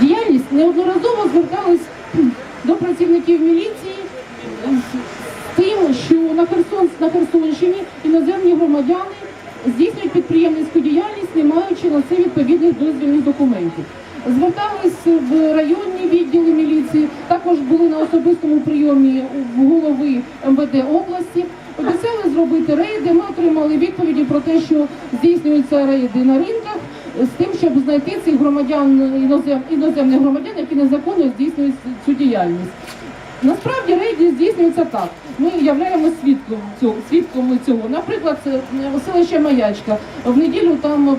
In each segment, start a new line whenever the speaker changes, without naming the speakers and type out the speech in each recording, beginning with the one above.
діяльність неодноразово звертались до працівників міліції е, з тим, що на, Херсон, на Херсонщині іноземні громадяни здійснюють підприємницьку діяльність, не маючи на це відповідних дозвільних документів. Звертались в районні відділи міліції, також були на особистому прийомі голови МВД області. Обіцяли зробити рейди. Ми отримали відповіді про те, що здійснюються рейди на ринках з тим, щоб знайти цих громадян інозем, іноземних громадян, які незаконно здійснюють цю діяльність. Насправді рейди здійснюються так. Ми являємося свідком цього, свідком цього. Наприклад, е, селище Маячка. В неділю там е,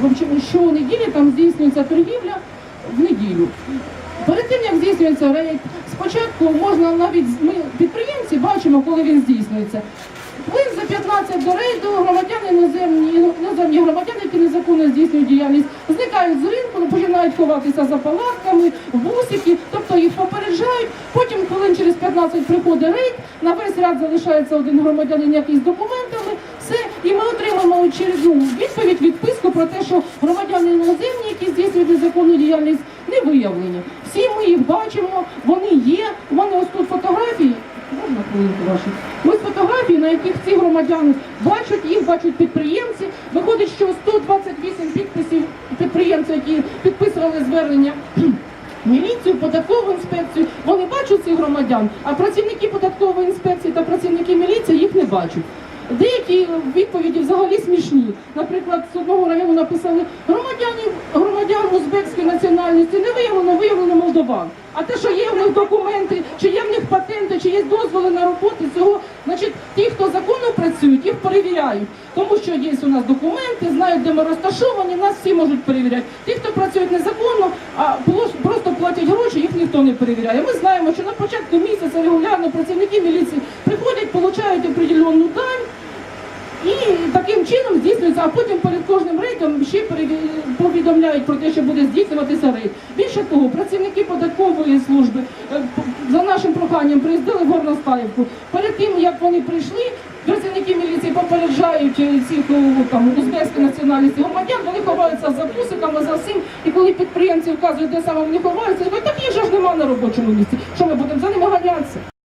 в общем, щонеділі там здійснюється торгівля в неділю. Перед тим як здійснюється рейд, спочатку можна навіть ми підприємці бачимо, коли він здійснюється. Хвилин за 15 до рейду громадяни іноземні, іноземні громадяни, які незаконно здійснюють діяльність, зникають з ринку, починають ховатися за палатками, бусики, тобто їх попереджають. Потім хвилин через 15 приходить рейд, на весь ряд залишається один громадянин якийсь документами, все, і ми отримаємо очередну відповідь, відписку про те, що громадяни іноземні, які здійснюють незаконну діяльність, не виявлені. Всі ми їх бачимо, вони є. У мене ось тут фотографії. Можна хвилинку вашу? Ось на яких ці громадяни бачать, їх бачать підприємці. Виходить, що 128 підписів підприємців, які підписували звернення міліцію, податкову інспекцію. Вони бачать цих громадян, а працівники податкової інспекції та працівники міліції їх не бачать. Деякі відповіді взагалі смішні. Наприклад, з одного району написали громадянів громадян узбекської національності не виявлено, виявлено молдован. А те, що є в них документи, чи є в них патенти, чи є дозволи на роботу, цього значить ті, хто законно працюють, їх перевіряють. Тому що є у нас документи, знають, де ми розташовані, нас всі можуть перевіряти. Ті, хто працюють незаконно, а просто платять гроші, їх ніхто не перевіряє. Ми знаємо, що на початку місяця регулярно працівники міліції приходять, получають определенну дань. І таким чином здійснюється, а потім перед кожним рейдом ще переві- повідомляють про те, що буде здійснюватися рейд. Більше того, працівники податкової служби е, за нашим проханням приїздили в Горностаївку. Перед тим як вони прийшли, працівники міліції попереджають е, цих е, там узбекської національності громадян, вони ховаються за бусиками, за всім. І коли підприємці вказують, де саме вони ховаються, кажуть, так їх ж нема на робочому місці. Що ми будемо за ними ганятися?